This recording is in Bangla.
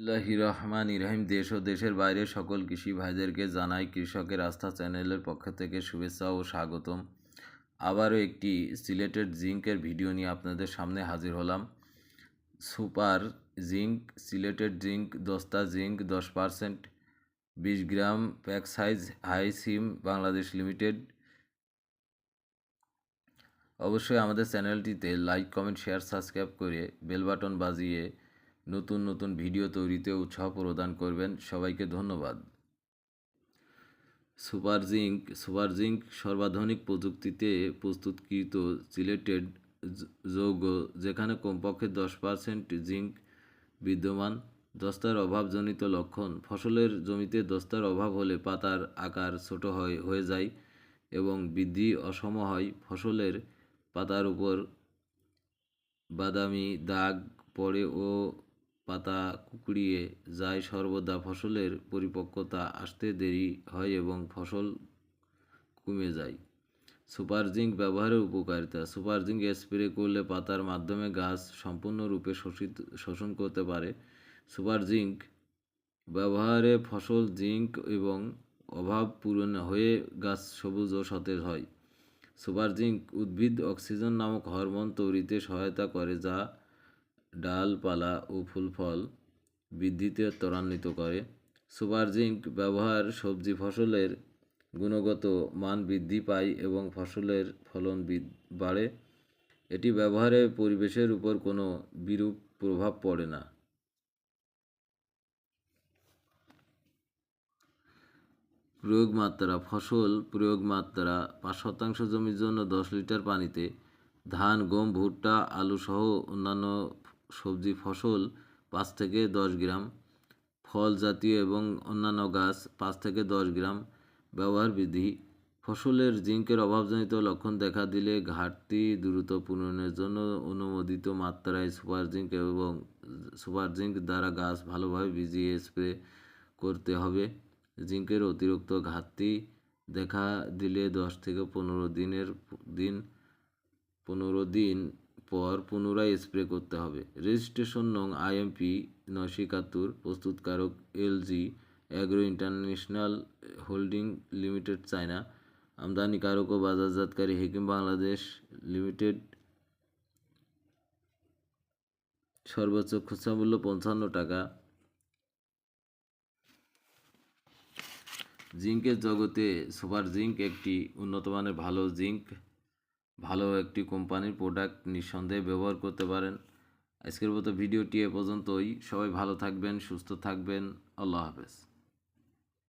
বিসমিল্লাহি রহমান ইরাহিম দেশ ও দেশের বাইরে সকল কৃষি ভাইদেরকে জানাই কৃষকের আস্থা চ্যানেলের পক্ষ থেকে শুভেচ্ছা ও স্বাগতম। আবারও একটি সিলেটেড জিঙ্কের ভিডিও নিয়ে আপনাদের সামনে হাজির হলাম। সুপার জিঙ্ক, সিলেটেড জিঙ্ক, দস্তা জিঙ্ক, দশ পারসেন্ট, বিশ গ্রাম প্যাক সাইজ হাই সিম, বাংলাদেশ লিমিটেড। অবশ্যই আমাদের চ্যানেলটিতে লাইক, কমেন্ট, শেয়ার, সাবস্ক্রাইব করে বেল বাটন বাজিয়ে নতুন নতুন ভিডিও তৈরিতে উৎসাহ প্রদান করবেন। সবাইকে ধন্যবাদ। সুপার জিঙ্ক সুপার জিঙ্ক সর্বাধুনিক প্রযুক্তিতে প্রস্তুতকৃত সিলেটেড যৌগ, যেখানে কমপক্ষে দশ পার্সেন্ট জিঙ্ক বিদ্যমান। দস্তার অভাবজনিত লক্ষণ, ফসলের জমিতে দস্তার অভাব হলে পাতার আকার ছোট হয়, হয়ে যায় এবং বৃদ্ধি অসম হয়। ফসলের পাতার উপর বাদামি দাগ পড়ে ও পাতা কুকড়িয়ে যায় সর্বদা, ফসলের পরিপক্কতা আসতে দেরি হয় এবং ফসল কমে যায়। সুপার জিঙ্ক ব্যবহারের উপকারিতা, সুপার জিঙ্ক স্প্রে করলে পাতার মাধ্যমে গাছ সম্পূর্ণরূপে শোষিত, শোষণ করতে পারে। সুপার জিঙ্ক ব্যবহারে ফসল জিঙ্ক এবং অভাব পূরণ হয়ে গাছ সবুজ ও সতেজ হয়। সুপার জিঙ্ক উদ্ভিদ অক্সিজেন নামক হরমোন তৈরিতে সহায়তা করে, যা ডালপালা ও ফুল ফল বৃদ্ধিতে ত্বরান্বিত করে। সুপার জিঙ্ক ব্যবহার সবজি ফসলের গুণগত মান বৃদ্ধি পায় এবং ফসলের ফলন বাড়ে। এটি ব্যবহারে পরিবেশের উপর কোনো বিরূপ প্রভাব পড়ে না। প্রয়োগ মাত্রা ফসল প্রয়োগ মাত্রা পাঁচ শতাংশ জমির জন্য দশ লিটার পানিতে ধান, গম, ভুট্টা আলু সহ অন্যান্য সবজি ফসল পাঁচ থেকে দশ গ্রাম, ফল জাতীয় এবং অন্যান্য গাছ পাঁচ থেকে দশ গ্রাম, ব্যবহার বিধি। ফসলের জিঙ্কের অভাবজনিত লক্ষণ দেখা দিলে ঘাটতি দ্রুত পূরণের জন্য অনুমোদিত মাত্রায় সুপার জিঙ্ক এবং সুপার জিঙ্ক দ্বারা গাছ ভালোভাবে ভিজিয়ে স্প্রে করতে হবে। জিঙ্কের অতিরিক্ত ঘাটতি দেখা দিলে দশ থেকে পনেরো দিনের দিন, পনেরো দিন পর পুনরায় স্প্রে করতে হবে। রেজিস্ট্রেশন নং আইএমপি নশো একাত্তর, প্রস্তুতকারক LG, agro international holding limited, China. আমদানিকারক ও বাজারজাতকারী হেকিম বাংলাদেশ লিমিটেড, সর্বোচ্চ খুচরা মূল্য পঞ্চান্ন টাকা। জিঙ্কের জগতে সুপার জিঙ্ক একটি উন্নত মানের ভালো জিঙ্ক। ভালো একটি কোম্পানির প্রোডাক্ট নিঃসন্দেহে ব্যবহার করতে পারেন। আজকের মতো ভিডিওটি এ পর্যন্তই। সবাই ভালো থাকবেন, সুস্থ থাকবেন। আল্লাহ হাফেজ।